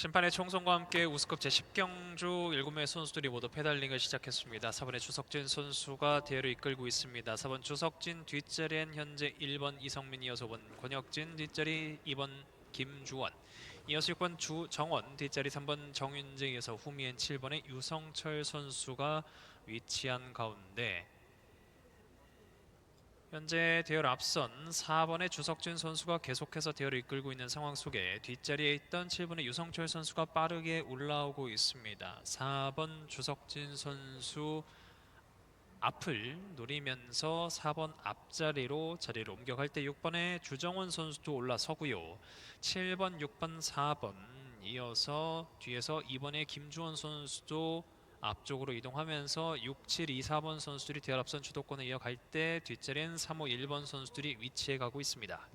심판의 총성과 함께 우스컵 제10경주 7명 선수들이 모두 페달링을 시작했습니다. 4번의 주석진 선수가 대회를 이끌고 있습니다. 4번 주석진 뒷자리엔 현재 1번 이성민 이어서 5번 권혁진 뒷자리 2번 김주원 이어서 6번 주정원 뒷자리 3번 정윤재 이어서 후미엔 7번의 유성철 선수가 위치한 가운데 현재 대열 앞선 4번의 주석진 선수가 계속해서 대열을 이끌고 있는 상황 속에 뒷자리에 있던 7번의 유성철 선수가 빠르게 올라오고 있습니다. 4번 주석진 선수 앞을 노리면서 4번 앞자리로 자리를 옮겨갈 때 6번의 주정원 선수도 올라서고요. 7번, 6번, 4번 이어서 뒤에서 2번의 김주원 선수도 앞쪽으로 이동하면서 6, 7, 2, 4번 선수들이 대열 앞선 주도권을 이어갈 때 뒷자리엔 3, 5, 1번 선수들이 위치해 가고 있습니다.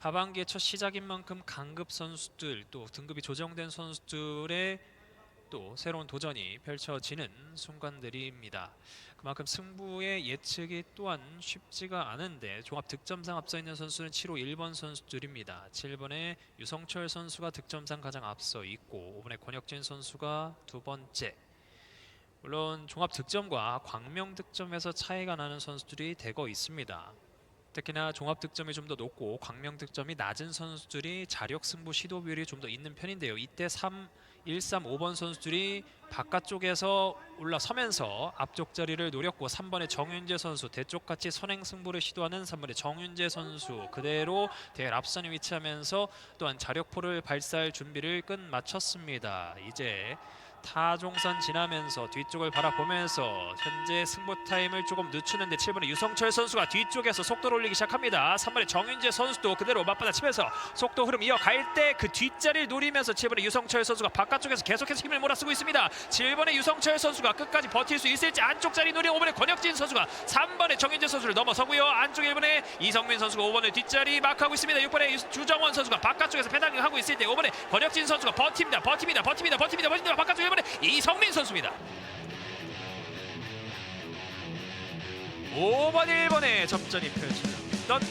하반기의 첫 시작인 만큼 강급 선수들 또 등급이 조정된 선수들의 또 새로운 도전이 펼쳐지는 순간들입니다. 그만큼 승부의 예측이 또한 쉽지가 않은데 종합 득점상 앞서 있는 선수는 7호 1번 선수들입니다. 7번의 유성철 선수가 득점상 가장 앞서 있고 5번의 권혁진 선수가 두 번째. 물론 종합 득점과 광명 득점에서 차이가 나는 선수들이 대거 있습니다. 특히나 종합 득점이 좀 더 높고 광명 득점이 낮은 선수들이 자력 승부 시도 비율이 좀 더 있는 편인데요. 이때 3 1, 3, 5번 선수들이 바깥쪽에서 올라서면서 앞쪽 자리를 노렸고 3번의 정윤재 선수 대쪽같이 선행 승부를 시도하는 3번의 정윤재 선수 그대로 대회 앞선에 위치하면서 또한 자력포를 발사할 준비를 끝마쳤습니다. 이제 타종선 지나면서 뒤쪽을 바라보면서 현재 승부 타임을 조금 늦추는데 7번의 유성철 선수가 뒤쪽에서 속도를 올리기 시작합니다. 3번의 정윤재 선수도 그대로 맞받아치면서 속도 흐름 이어갈 때 그 뒷자리를 노리면서 7번의 유성철 선수가 바깥쪽에서 계속해서 힘을 몰아쓰고 있습니다. 7번의 유성철 선수가 끝까지 버틸 수 있을지 안쪽 자리 노리 5번의 권혁진 선수가 3번의 정윤재 선수를 넘어서고요. 안쪽 1번의 이성민 선수가 5번의 뒷자리 마크하고 있습니다. 6번의 주정원 선수가 바깥쪽에서 페달링 하고 있을 때 5번의 권혁진 선수가 버팁니다. 버팁니다. 버팁니다. 버팁니다. 버팁니다. 바깥쪽 1번의 이성민 선수입니다. 5번 1번의 접전이 펼쳐졌던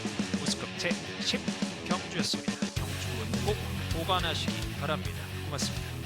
우스컵 제10 경주였습니다. 경주는 꼭 보관하시기 바랍니다. 고맙습니다.